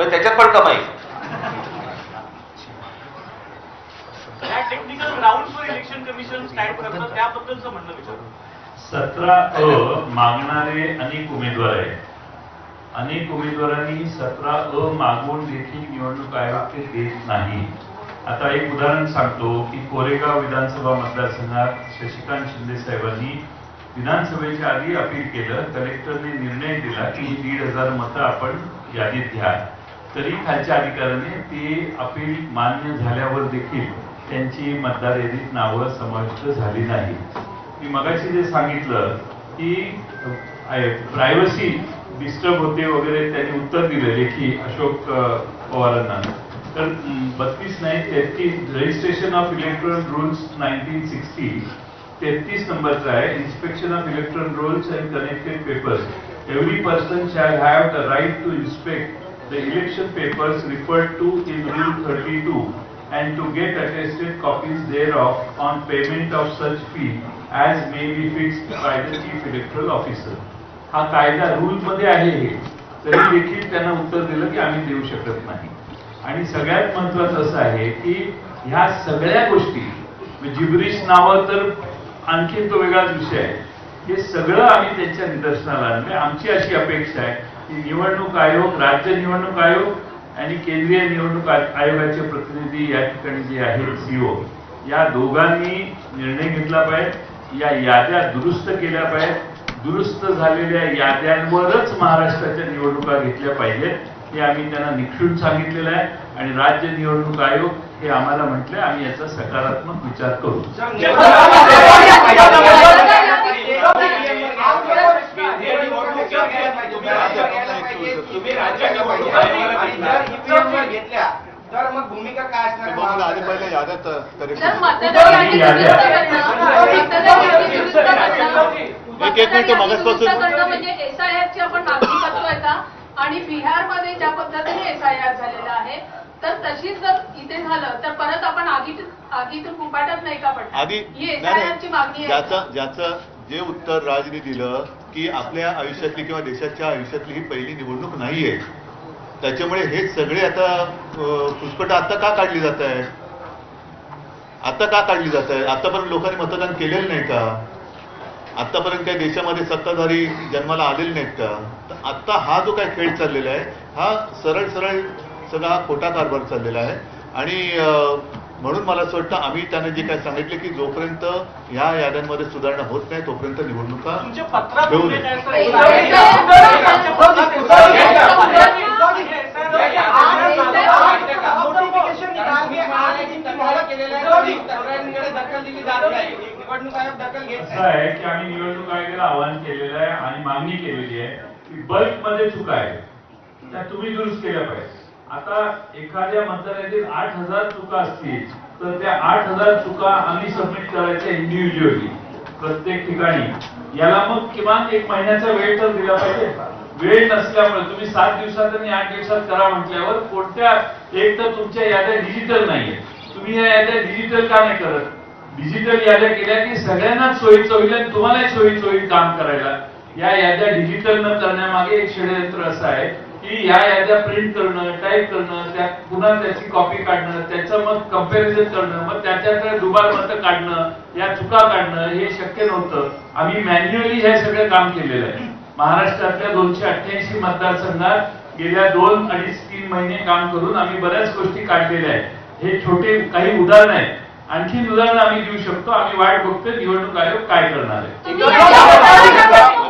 पण त्याच्यात पण कमाई. त्या टेक्निकल ग्राउंडवर इलेक्शन कमिशन स्टँड करतं त्याबद्दलचं म्हणणं विचारू. सतरा अ मागणारे अनेक उमेदवार आहेत. अनेक उमेदवारांनी सतरा अ मागून देखील निवडणूक आयोग ते देत नाही. आता एक उदाहरण सांगतो की कोरेगाव विधानसभा मतदारसंघात शशिकांत शिंदे साहेबांनी विधानसभेच्या आधी अपील केलं कलेक्टरने निर्णय दिला की ही दीड हजार मतं आपण यादीत घ्या तरी खालच्या अधिकाऱ्याने ती अपील मान्य झाल्यावर देखील त्यांची मतदार यादीत नावं समाविष्ट झाली नाही. मी मगाशी जे सांगितलं की प्रायव्हसी डिस्टर्ब होते वगैरे त्यांनी उत्तर दिलं लेखी अशोक पवारांना. तर बत्तीस नाही तेहतीस registration of electors rules nineteen sixty तेहतीस नंबरचा आहे. Inspection of electors rules and connected papers every person shall have the right to inspect the election papers referred to in Rule 32 and to get attested copies thereof on payment of such fee as may be fixed by the chief electoral officer. हा कायदा रूलमध्ये आहे हे. तरी देखील त्यांना उत्तर दिलं की आम्ही देऊ शकत नाही. आणि सगळ्यात महत्वाचं असं आहे की ह्या सगळ्या गोष्टी म्हणजे जिब्रिश नावं तर आणखी तो वेगळाच विषय आहे. हे सगळं आम्ही त्यांच्या निदर्शनाला आणलंय. आमची अशी अपेक्षा आहे. की निवडणूक आयोग राज्य निवडणूक आयोग आणि केंद्रीय निवडणूक आयोगाचे प्रतिनिधी या ठिकाणी जे आहेत सीओ या दोघांनी निर्णय घेतला पाहिजे. या याद्या दुरुस्त केल्या पाहिजेत. दुरुस्त झालेल्या याद्यांवरच महाराष्ट्राच्या निवडणुका घेतल्या पाहिजेत. हे आम्ही त्यांना निक्षून सांगितलेलं आहे. आणि राज्य निवडणूक आयोग हे आम्हाला म्हटले आम्ही याचा सकारात्मक विचार करू तुम्ही राज्य निवडणुकीवर घेतल्या तर मग भूमिका काय बघून आधी पहिले याद्यात तर एक- एक मिनिट म्हणजे आणि बिहारमध्ये ज्या पद्धतीने एसआयआर झालेला आहे तर तशीच जर इथे झालं तर परत आपण आगीत आगीतून कुपाटात नाही का पडणार? आधी ही नाही, एसआयआर ची मागणी ज्याचं ज्याचं जे उत्तर राजने दिलं की आपल्या आयुष्यातली किंवा देशाच्या आयुष्यातली ही पहिली निवडणूक नाहीये. त्याच्यामुळे हे सगळे आता पुष्पट आता का काढली जात आहे आता का काढली जात आहे आतापर्यंत लोकांनी मतदान केलेलं नाही का? आतापर्यंत काही देशामध्ये सत्ताधारी जन्माला आलेले नाहीत का? तर आता हा जो काय खेळ चाललेला आहे हा सरळ सरळ सगळा हा खोटा कारभार चाललेला आहे. आणि म्हणून मला असं वाटतं आम्ही त्यांना जे काय सांगितले की जोपर्यंत ह्या याद्यांमध्ये सुधारणा होत नाही तोपर्यंत निवडणुका पत्रात घेऊन उल्लेख आहे, सर. एक- उद्धव- एक- नोटिफिकेशन केलेलं आहे तक्रारींकडे दखल दिली जात नाही निवडणूक आयोग दखल घेत असं आहे की आम्ही निवडणूक आयोगाला आवाहन केलेलं आहे आणि मागणी केलेली आहे की बल्कमध्ये चुका आहे त्या तुम्ही दुरुस्त केल्या पाहिजे आता एखाद्या मंत्रालयातील आठ हजार चुका असतील तर त्या आठ हजार चुका आम्ही सबमिट करायच्या इंडिव्हिज्युअली प्रत्येक ठिकाणी. याला मग किमान एक महिन्याचा वेळ तर दिला पाहिजे. वेळ नसल्यामुळे तुम्ही सात दिवसात आणि आठ दिवसात करा म्हटल्यावर कोणत्या एक तर तुमच्या याद्या डिजिटल नाहीये तुम्ही या याद्या डिजिटल का नाही करत? डिजिटल याद्या केल्या की सगळ्यांनाच सोयीचं होईल आणि तुम्हालाही सोयीचं होईल काम करायला. या याद्या डिजिटल न करण्यामागे एक षडयंत्र असं आहे की या याद्या प्रिंट करणं टाईप करणं त्या पुन्हा त्याची कॉपी काढणं त्याचं मग कंपॅरिझन करणं मग त्याच्याकडे दुबार मतं काढणं या चुका काढणं हे शक्य नव्हतं. आम्ही मॅन्युअली हे सगळं काम केलेलं आहे. महाराष्ट्रातल्या दोनशे अठ्ठ्याऐंशी मतदारसंघात गेल्या दोन अडीच तीन महिने काम करून आम्ही बऱ्याच गोष्टी काढलेल्या आहेत. हे छोटे काही उदाहरण आहेत. आणखी उदाहरण आम्ही देऊ शकतो. आम्ही वाट बघतोय निवडणूक आयोग काय करणार आहे. तुम्ही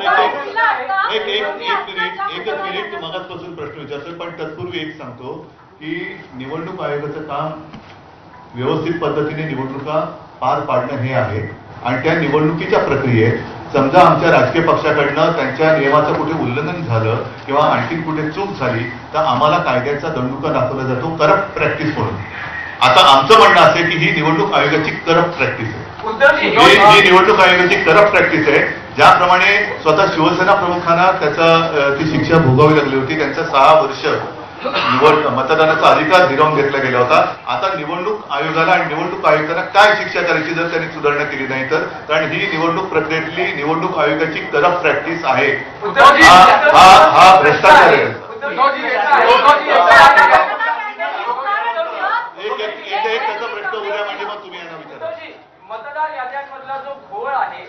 यादी एक एक एक मिनिट एकच मिनिट. मगाचपासून प्रश्न विचारतोय पण तत्पूर्वी एक सांगतो की निवडणूक आयोगाचं काम व्यवस्थित पद्धतीने निवडणुका पार पाडणं हे आहे. आणि त्या निवडणुकीच्या प्रक्रियेत समजा आमच्या राजकीय पक्षाकडनं त्यांच्या नियमाचं कुठे उल्लंघन झालं किंवा आणखी कुठे चूक झाली तर आम्हाला कायद्याचा दंडुका दाखवला जातो करप्ट प्रॅक्टिस म्हणून. आता आमचं म्हणणं असे की ही निवडणूक आयोगाची करप्ट प्रॅक्टिस आहे ही ही निवडणूक आयोगाची करप्ट प्रॅक्टिस आहे ज्याप्रमाणे स्वतः शिवसेना प्रमुखांना त्याचा ती शिक्षा भोगावी लागली होती त्यांचा सहा वर्ष निवड मतदानाचा अधिकार हिरावून घेतला गेला होता आता निवडणूक आयोगाला आणि निवडणूक आयुक्तांना काय शिक्षा करायची जर त्यांनी सुधारणा केली नाही तर कारण ही निवडणूक प्रक्रियेतली निवडणूक आयोगाची करप्ट प्रॅक्टिस आहे हा हा हा भ्रष्टाचार आहे उद्धवजी येतात, उद्धवजी येतात. एक एक एक एक त्याचा प्रश्न उद्या म्हणजे मग तुम्ही यांना विचारा उद्धवजी, मतदार याद्यांमधला जो घोळ आहे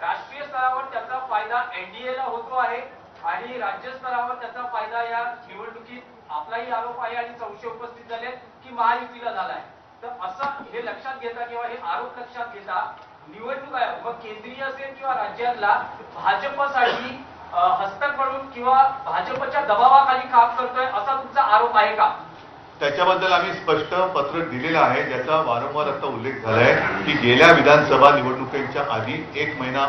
राष्ट्रीय स्तरावर त्याचा फायदा एनडीए ला होतो आहे आणि राज्य स्तरावर त्याचा फायदा या निवडणुकीत आपलाही आरोप आहे आणि संशय उपस्थित झाले की महायुतीला झालाय. तर असं हे लक्षात घेता किंवा हे आरोप लक्षात घेता निवडणूक आयोग मग केंद्रीय असेल किंवा राज्यातला भाजपसाठी हस्तक म्हणून किंवा भाजपच्या दबावाखाली काम करतोय असा तुमचा आरोप आहे का? त्याच्याबद्दल आम्ही स्पष्ट पत्र दिलेलं आहे ज्याचा वारंवार आता उल्लेख झालाय की गेल्या विधानसभा निवडणुकीच्या आधी एक महिना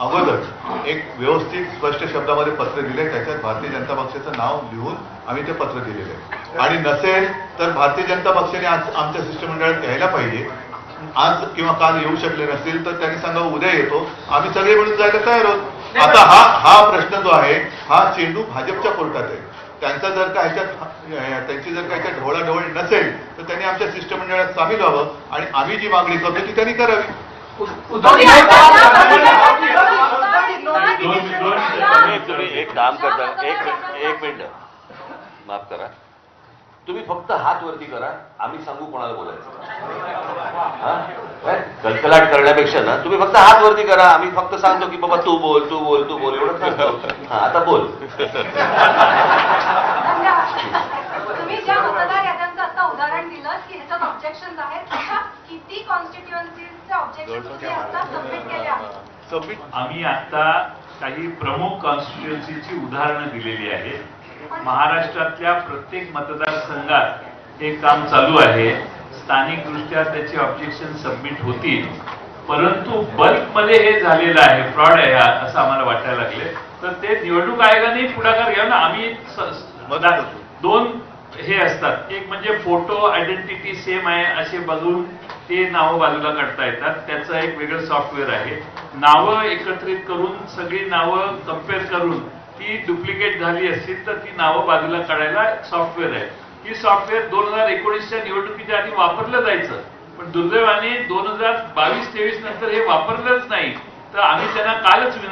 अगोदर एक व्यवस्थित स्पष्ट शब्दामध्ये पत्र दिले त्याच्यात भारतीय जनता पक्षाचं नाव लिहून आम्ही ते पत्र दिलेलं आहे. आणि नसेल तर भारतीय जनता पक्षाने आज आमच्या शिष्टमंडळात यायला पाहिजे. आज किंवा काल येऊ शकले नसतील तर त्यांनी सांगावं उद्या येतो. आम्ही सगळे मिळून जायला तयार आहोत. आता हा हा प्रश्न जो आहे हा चेंडू भाजपच्या कोर्टात आहे. त्यांचा जर का ह्याच्यात त्यांची जर का ह्याच्यात ढवळाढवळ नसेल तर त्यांनी आमच्या शिष्टमंडळात सामील व्हावं आणि आम्ही जी मागणी करतो ती त्यांनी करावी. तुम्ही एक काम करता एक एक मिनिट. माफ करा. तुम्ही फक्त हात वरती करा आम्ही सांगू कोणाला बोलायचं. हा? कलकलाट करण्यापेक्षा ना तुम्ही फक्त हात वरती करा. आम्ही फक्त सांगतो की बाबा तू बोल तू बोल तू बोल. एवढं सांगतो. हा आता बोल. आम्ही आता काही प्रमुख कॉन्स्टिट्युएन्सीची उदाहरणं दिलेली आहेत. महाराष्ट्रातल्या प्रत्येक मतदारसंघात हे काम चालू आहे. स्थानिक दृष्ट्या त्याचे ऑब्जेक्शन सबमिट होतील. परंतु बल्कमध्ये हे झालेलं आहे फ्रॉड आहे असं आम्हाला वाटायला लागले तर ते निवडणूक आयोगाने पुढाकार घ्या ना. आम्ही. दोन हे असतात. एक म्हणजे फोटो आयडेंटिटी सेम आहे असे बघून ते नावं बाजूला काढता येतात. त्याचं एक वेगळं सॉफ्टवेअर आहे. नावं एकत्रित करून सगळी नावं कंपेअर करून ती डुप्लिकेट झाली असतील तर ती नावं बाजूला काढायला सॉफ्टवेअर आहे. ही सॉफ्टवेअर दोन हजार एकोणीसच्या निवडणुकीच्या आधी वापरलं जायचं. पण दुर्दैवाने दोन हजार बावीस तेवीस नंतर हे वापरलंच नाही. तर आम्ही त्यांना कालच